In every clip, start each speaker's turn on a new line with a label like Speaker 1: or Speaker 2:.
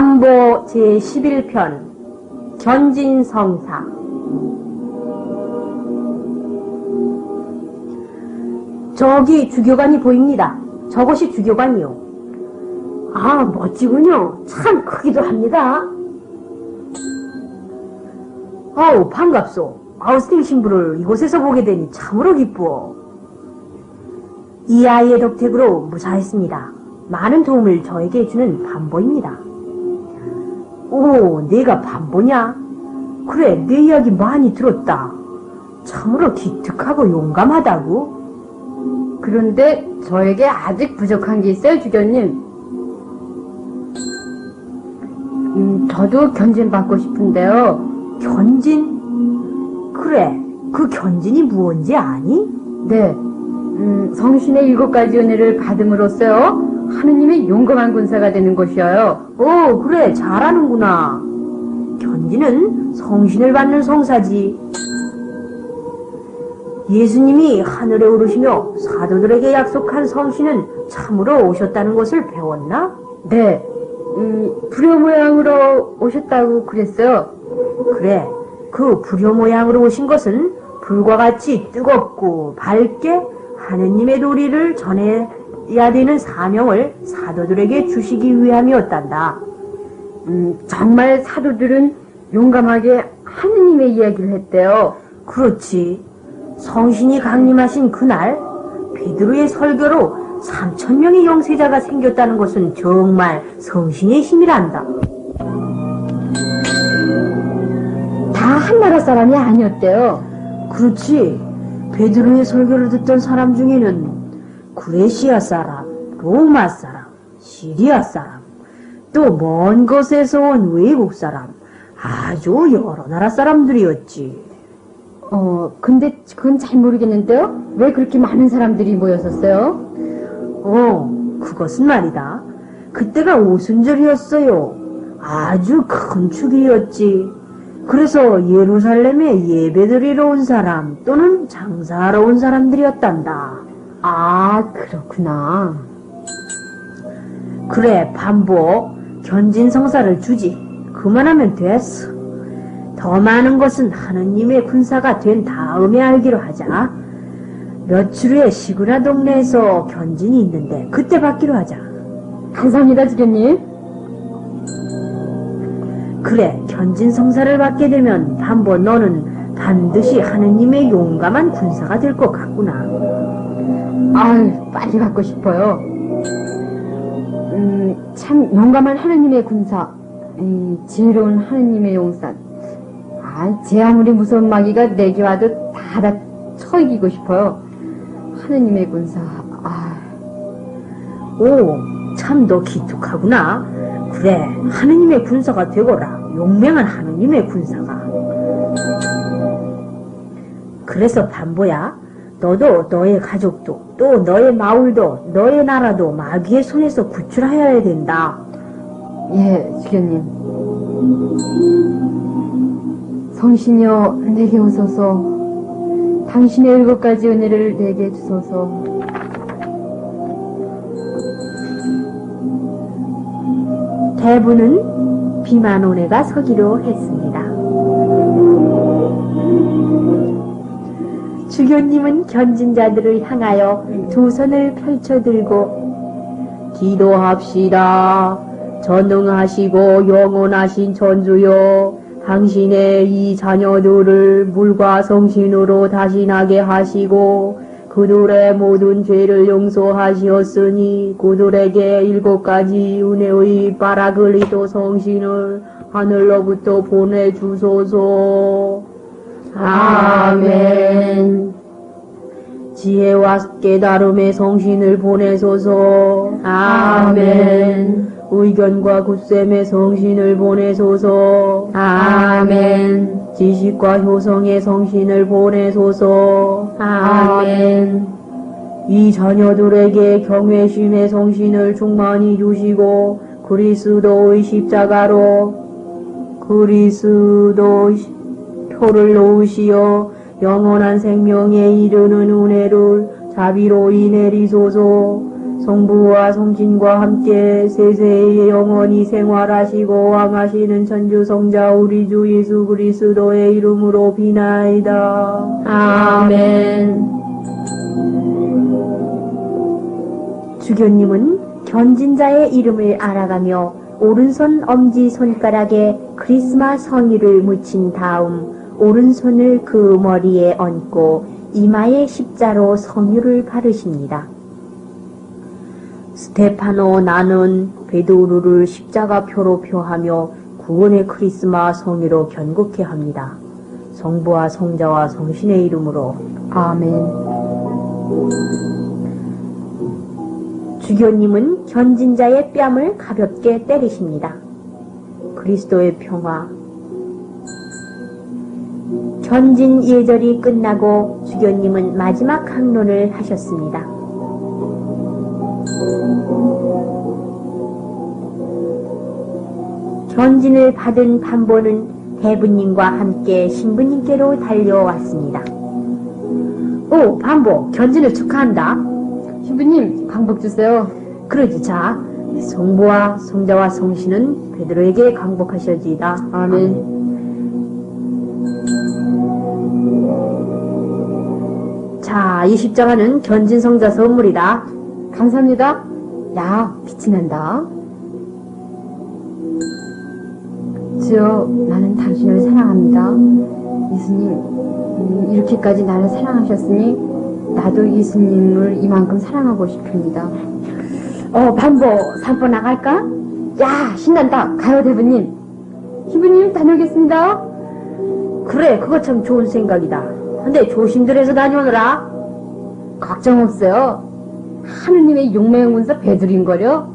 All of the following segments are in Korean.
Speaker 1: 반보 제11편 견진성사 저기 주교관이 보입니다. 저것이 주교관이요. 아, 멋지군요. 참 크기도 합니다. 아우, 반갑소. 아우스팅 신부를 이곳에서 보게 되니 참으로 기쁘어. 이 아이의 덕택으로 무사했습니다. 많은 도움을 저에게 해주는 반보입니다. 오, 내가 반보냐? 그래, 내 이야기 많이 들었다. 참으로 기특하고 용감하다고.
Speaker 2: 그런데 저에게 아직 부족한 게 있어요, 주교님. 음, 저도 견진받고 싶은데요.
Speaker 1: 견진? 그래, 그 견진이 무언지 아니?
Speaker 2: 네. 음, 성신의 일곱 가지 은혜를 받음으로써요. 하느님의 용감한 군사가 되는 것이어요.
Speaker 1: 오, 그래, 잘하는구나. 견진은 성신을 받는 성사지. 예수님이 하늘에 오르시며 사도들에게 약속한 성신은 참으로 오셨다는 것을 배웠나?
Speaker 2: 네. 음, 불효 모양으로 오셨다고 그랬어요.
Speaker 1: 그래, 그 불효 모양으로 오신 것은 불과 같이 뜨겁고 밝게 하느님의 도리를 전해 야 되는 사명을 사도들에게 주시기 위함이었단다.
Speaker 2: 음, 정말 사도들은 용감하게 하느님의 이야기를 했대요.
Speaker 1: 그렇지. 성신이 강림하신 그날 베드로의 설교로 3천 명의 영세자가 생겼다는 것은 정말 성신의 힘이란다.
Speaker 2: 다 한 나라 사람이 아니었대요.
Speaker 1: 그렇지. 베드로의 설교를 듣던 사람 중에는 구레시아 사람, 로마 사람, 시리아 사람, 또 먼 곳에서 온 외국 사람, 아주 여러 나라 사람들이었지.
Speaker 2: 어, 근데 그건 잘 모르겠는데요? 왜 그렇게 많은 사람들이 모였었어요?
Speaker 1: 어, 그것은 말이다. 그때가 오순절이었어요. 아주 큰 축일이었지. 그래서 예루살렘에 예배드리러 온 사람 또는 장사하러 온 사람들이었단다.
Speaker 2: 아, 그렇구나.
Speaker 1: 그래, 반복, 견진 성사를 주지. 그만하면 됐어. 더 많은 것은 하느님의 군사가 된 다음에 알기로 하자. 며칠 후에 시구나 동네에서 견진이 있는데 그때 받기로 하자.
Speaker 2: 감사합니다, 주교님.
Speaker 1: 그래, 견진 성사를 받게 되면 반보 너는 반드시 하느님의 용감한 군사가 될 것 같구나.
Speaker 2: 아유, 빨리 받고 싶어요. 음, 참 용감한 하느님의 군사, 음, 지혜로운 하느님의 용산. 아, 제 아무리 무서운 마귀가 내게 와도 다다 쳐 이기고 싶어요. 하느님의 군사. 아,
Speaker 1: 오, 참 너 기특하구나. 그래, 하느님의 군사가 되거라. 용맹한 하느님의 군사가. 그래서 반보야, 너도 너의 가족도 또 너의 마을도 너의 나라도 마귀의 손에서 구출하여야 된다.
Speaker 2: 예, 주교님. 성신여, 내게 오소서. 당신의 일곱 가지 은혜를 내게 주소서.
Speaker 1: 대부는 비만 온해가 서기로 했습니다. 주교님은 견진자들을 향하여 두 손을 펼쳐들고 기도합시다. 전능하시고 영원하신 천주여 당신의 이 자녀들을 물과 성신으로 다신하게 하시고 그들의 모든 죄를 용서하시었으니 그들에게 일곱 가지 은혜의 바라글리도 성신을 하늘로부터 보내주소서. 아멘. 지혜와 깨달음의 성신을 보내소서. 아멘. 의견과 굳셈의 성신을 보내소서. 아멘. 지식과 효성의 성신을 보내소서. 아멘. 이 자녀들에게 경외심의 성신을 충만히 주시고 그리스도의 십자가로 그리스도 표를 놓으시어 영원한 생명에 이르는 은혜를 자비로이 내리소서 성부와 성신과 함께 세세에 영원히 생활하시고 왕하시는 천주성자 우리 주 예수 그리스도의 이름으로 비나이다.
Speaker 2: 아멘.
Speaker 1: 주교님은 견진자의 이름을 알아가며 오른손 엄지 손가락에 크리스마스 성의를 묻힌 다음 오른손을 그 머리에 얹고 이마에 십자로 성유를 바르십니다. 스테파노 나는 베드로를 십자가표로 표하며 구원의 크리스마스 성의로 견고케 합니다. 성부와 성자와 성신의 이름으로
Speaker 2: 아멘.
Speaker 1: 주교님은 견진자의 뺨을 가볍게 때리십니다. 그리스도의 평화. 견진 예절이 끝나고 주교님은 마지막 항론을 하셨습니다. 견진을 받은 반보는 대부님과 함께 신부님께로 달려왔습니다. 오, 반보, 견진을 축하한다.
Speaker 2: 신부님, 강복 주세요.
Speaker 1: 그러지 자 성부와 성자와 성신은 베드로에게 강복하셔지이다
Speaker 2: 아멘.
Speaker 1: 자 이 십자가는 견진 성자 선물이다
Speaker 2: 감사합니다. 야, 빛이 난다. 주여, 나는 당신을 사랑합니다. 예수님, 음, 이렇게까지 나를 사랑하셨으니 나도 예수님을 이만큼 사랑하고 싶습니다.
Speaker 1: 어 반보 산보 나갈까?
Speaker 2: 야, 신난다. 가요, 대부님. 신부님, 다녀오겠습니다.
Speaker 1: 그래 그거 참 좋은 생각이다 근데 조심들 해서 다녀오너라
Speaker 2: 걱정 없어요. 하느님의 용맹 군사 베드린거려.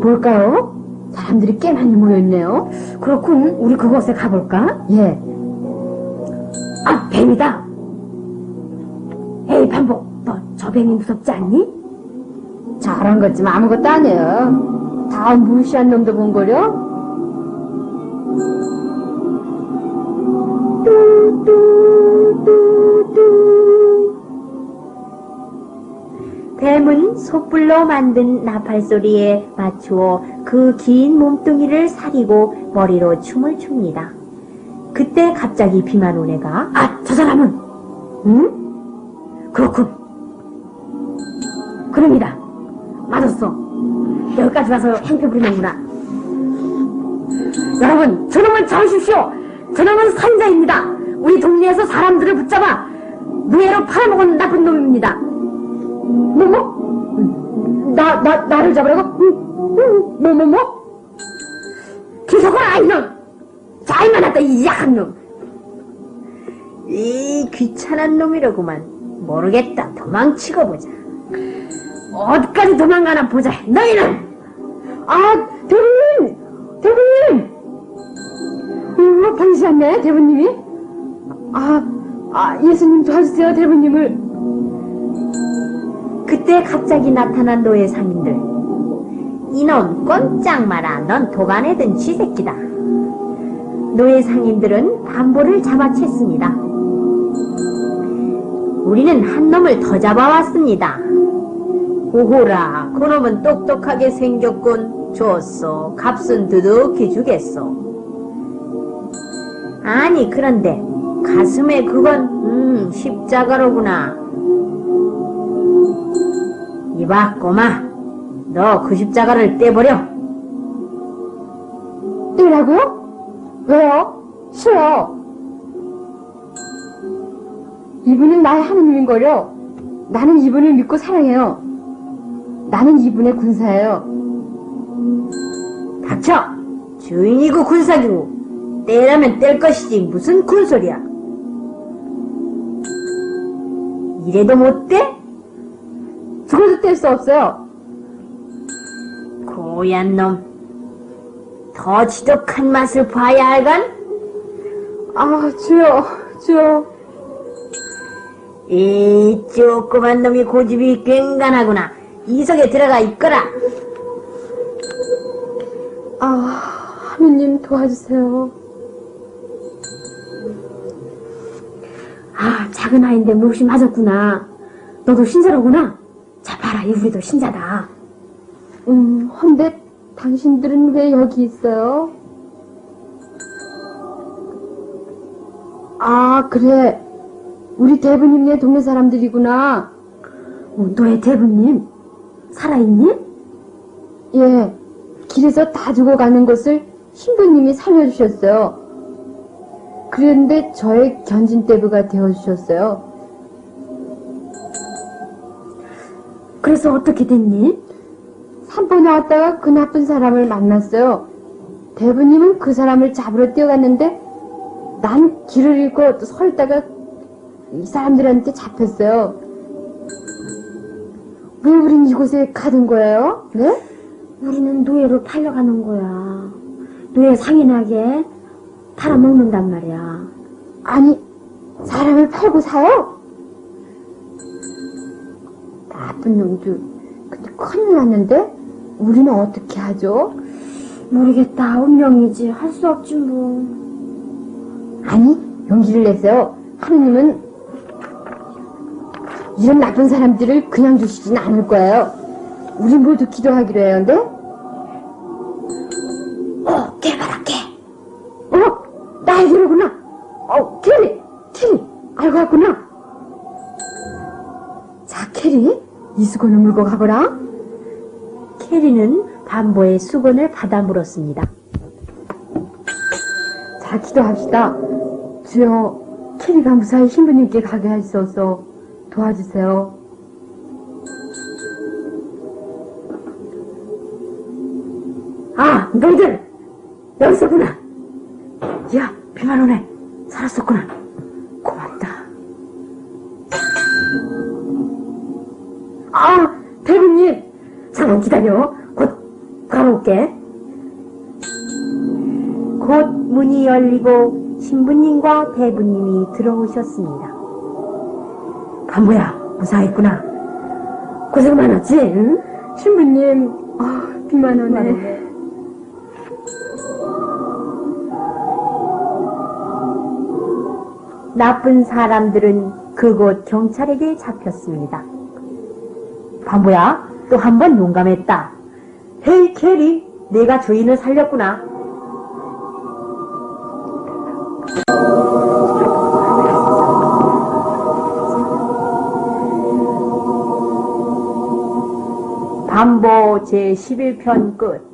Speaker 2: 뭘까요? 사람들이 꽤 많이 모여있네요.
Speaker 1: 그렇군 우리 그곳에 가볼까?
Speaker 2: 예.
Speaker 1: 아 뱀이다 에이 반보 너저 뱀이 무섭지 않니?
Speaker 2: 잘한 것지만 아무것도 아니에요. 다 무시한 놈도 본 거려?
Speaker 1: 뱀은 솥불로 만든 나팔 소리에 맞추어 그 긴 몸뚱이를 사리고 머리로 춤을 춥니다. 그때 갑자기 비만 온 애가 아, 저 사람은 응? 그렇군. 그럽니다. 맞았어. 여기까지 와서 행패 부리는구나. 여러분, 저놈을 잡으십시오. 저놈은 살인자입니다. 우리 동네에서 사람들을 붙잡아 노예로 팔아먹은 나쁜 놈입니다. 뭐, 뭐? 나, 나, 나를 잡으라고? 응, 응, 뭐, 뭐, 뭐? 기석아, 이놈! 잘만 왔다, 이 약한 놈! 이 귀찮은 놈이라구만. 모르겠다. 도망치고 보자. 어디까지 도망가나 보자. 너희는!
Speaker 2: 아, 대부님! 대부님! 어, 방시했네, 대부님이? 아, 아, 예수님 도와주세요, 대부님을.
Speaker 1: 그때 갑자기 나타난 노예 상인들. 이놈 꼼짝 마라. 넌 도가내든 쥐새끼다. 노예 상인들은 반보를 잡아챘습니다. 우리는 한 놈을 더 잡아왔습니다. 오호라, 그놈은 똑똑하게 생겼군. 좋소. 값은 두둑히 주겠소. 아니, 그런데 가슴에 그건 음, 십자가로구나. 이봐, 꼬마. 너 그 십자가를 떼버려.
Speaker 2: 떼라고요? 왜요? 싫어. 이분은 나의 하느님인걸요. 나는 이분을 믿고 사랑해요. 나는 이분의 군사예요.
Speaker 1: 닥쳐! 주인이고 군사기고 떼라면 뗄 것이지 무슨 군소리야. 이래도 못 떼?
Speaker 2: 죽어도 뗄 수 없어요.
Speaker 1: 고얀 놈. 더 지독한 맛을 봐야 할간?
Speaker 2: 아, 주여, 주여.
Speaker 1: 이 조그만 놈이 고집이 꽹간하구나. 이 속에 들어가 있거라.
Speaker 2: 아, 하느님 도와주세요.
Speaker 1: 아, 작은 아이인데 몹시 맞았구나.
Speaker 3: 너도 신자로구나. 자, 봐라, 이 우리도 신자다.
Speaker 2: 음, 헌데 당신들은 왜 여기 있어요? 아, 그래. 우리 대부님네 동네 사람들이구나.
Speaker 3: 어, 너의 대부님, 살아있니?
Speaker 2: 예. 길에서 다 죽어가는 것을 신부님이 살려주셨어요. 그런데 저의 견진대부가 되어주셨어요.
Speaker 3: 그래서 어떻게 됐니?
Speaker 2: 산보 나왔다가 그 나쁜 사람을 만났어요. 대부님은 그 사람을 잡으러 뛰어갔는데 난 길을 잃고 또서 있다가 이 사람들한테 잡혔어요. 왜 우린 이곳에 가는 거예요? 네?
Speaker 3: 우리는 노예로 팔려가는 거야. 노예 상인하게 팔아먹는단 말이야.
Speaker 2: 아니, 사람을 팔고 사요? 나쁜 놈들. 근데 큰일 났는데? 우리는 어떻게 하죠?
Speaker 3: 모르겠다. 운명이지. 할 수 없지 뭐.
Speaker 2: 아니, 용기를 내세요. 하느님은 이런 나쁜 사람들을 그냥 두시진 않을 거예요. 우리 모두 기도하기로 해요, 근데? 나에게로구나. 어, 캐리! 캐리! 알고 왔구나. 자, 캐리. 이 수건을 물고 가거라.
Speaker 1: 캐리는 반보의 수건을 받아 물었습니다.
Speaker 2: 자, 기도합시다. 주여, 캐리가 무사히 신부님께 가게 하시소서 도와주세요.
Speaker 3: 아, 너희들! 여기 있었구나.
Speaker 1: 야, 비만 오네. 살았었구나. 고맙다.
Speaker 3: 아, 대부님! 잠깐 기다려. 곧 가볼게.
Speaker 1: 곧 문이 열리고 신부님과 대부님이 들어오셨습니다.
Speaker 3: 반모야, 무사했구나. 고생 많았지, 응?
Speaker 2: 신부님, 아, 비만 오네.
Speaker 1: 나쁜 사람들은 그곳 경찰에게 잡혔습니다. 반보야, 또 한 번 용감했다. 헤이 캐리, 내가 주인을 살렸구나. 반보 제11편 끝